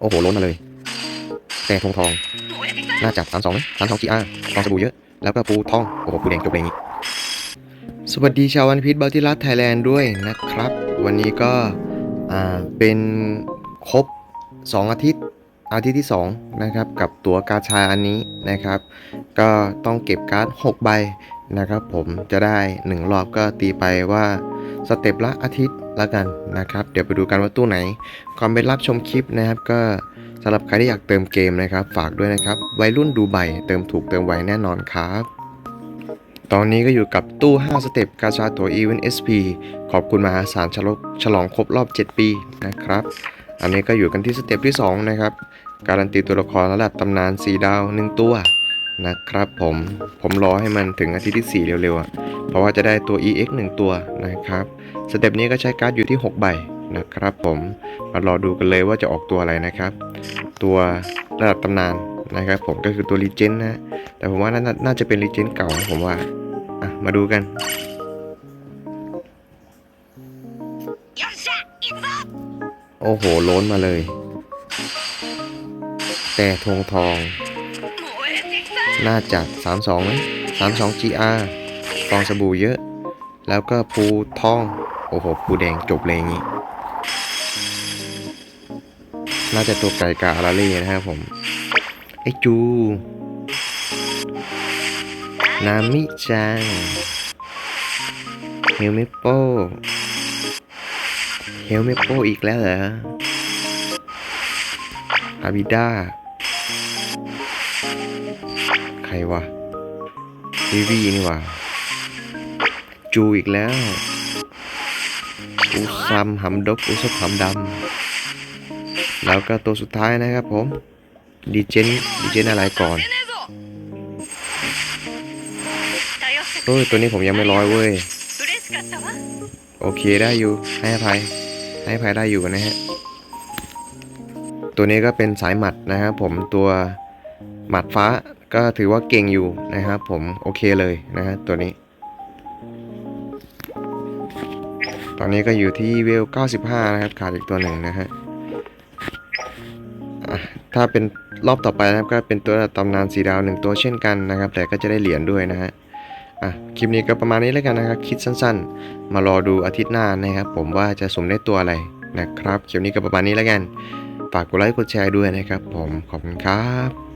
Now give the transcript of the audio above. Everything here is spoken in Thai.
โอ้โหล้นมาเลย แต่ทองทอง น่าจะสามสองไหมสามสองจีอาร์ฟองสบู่เยอะ แล้วก็ปูทอง โอ้โหปูแดงจบเลยอีกสวัสดีชาววันพีชบัลติรัสไทยแลนด์ด้วยนะครับ วันนี้ก็อ่าเป็นครบ 2 อาทิตย์อาทิตย์ที่ 2 นะครับ กับตั๋วกาชาอันนี้นะครับ ก็ต้องเก็บการ์ด 6 ใบ นะครับผมจะได้ 1 รอบก็ตีไปว่าสเต็ปละอาทิตย์ละกันนะครับ เดี๋ยวไปดูกันว่าตู้ไหนก่อนไปรับชมคลิปนะครับ ก็สำหรับใครที่อยากเติมเกมนะครับ ฝากด้วยนะครับ วัยรุ่นดูใบเติมถูกเติมไวแน่นอนครับตอนนี้ก็อยู่กับตู้ 5 สเต็ปกาชาตัว e v e n SP ขอบคุณมหาศาลฉลองฉลองครบรอบ 7 ปีนะครับ อันนี้ก็อยู่กันที่สเต็ปที่ 2 นะครับ การันตีตัวละครระดับตำนาน 4 ดาว 1 ตัว นะครับผมผมรอให้มันถึงอาทิตย์ที่ 4 เร็วๆ เพราะว่าจะได้ตัว EX 1 ตัวนะครับสเต็ปนี้ก็ใช้การ์ดอยู่ที่ 6 ใบนะครับผมมารอดูกันเลยว่าจะออกตัวอะไรนะครับ ตัวระดับตำนานนะครับผมก็คือตัวรีเจนนะ แต่ผมว่าน่าน่าจะเป็นรีเจนเก่านะผมว่าอะมาดูกันโอ้โหล้นมาเลย แต่ทองทอง น่าจะ 32นะ32 GR ฟองสบู่เยอะ แล้วก็ปูทอง โอ้โหปูแดงจบเลยอย่างงี้ น่าจะตัวไก่กาอาราเล่นะครับผมไอจู นามิจังเฮลเมโปเฮลเมโปอีกแล้วเหรออาบิด้า รวะวิวีนี่วะจูอีกแล้วอุซัมหำดกอุซบหำดำแล้วก็ตัวสุดท้ายนะครับผมดีเจนดีเจนอะไรก่อนเฮ้ยตัวนี้ผมยังไม่ร้อยเว้ย โอเคได้อยู่ ให้อภัย ให้อภัยได้อยู่นะฮะ ตัวนี้ก็เป็นสายหมัดนะครับผมตัวหมัดฟ้า ก็ถือว่าเก่งอยู่นะครับผมโอเคเลยนะฮะตัวนี้ ตอนนี้ก็อยู่ที่เวล 95 นะครับ ขาดอีกตัวหนึ่งนะฮะถ้าเป็นรอบต่อไปนะครับก็เป็นตัวตำนานสีดาวหนึ่งตัวเช่นกันนะครับ แต่ก็จะได้เหรียญด้วยนะฮะอะคลิปนี้ก็ประมาณนี้แล้วกันนะครับ คิดสั้นๆ มารอดูอาทิตย์หน้านะครับ ผมว่าจะสมได้ตัวอะไรนะครับคลิปนี้ก็ประมาณนี้แล้วกัน ฝากกดไลค์กดแชร์ด้วยนะครับ ผมขอบคุณครับ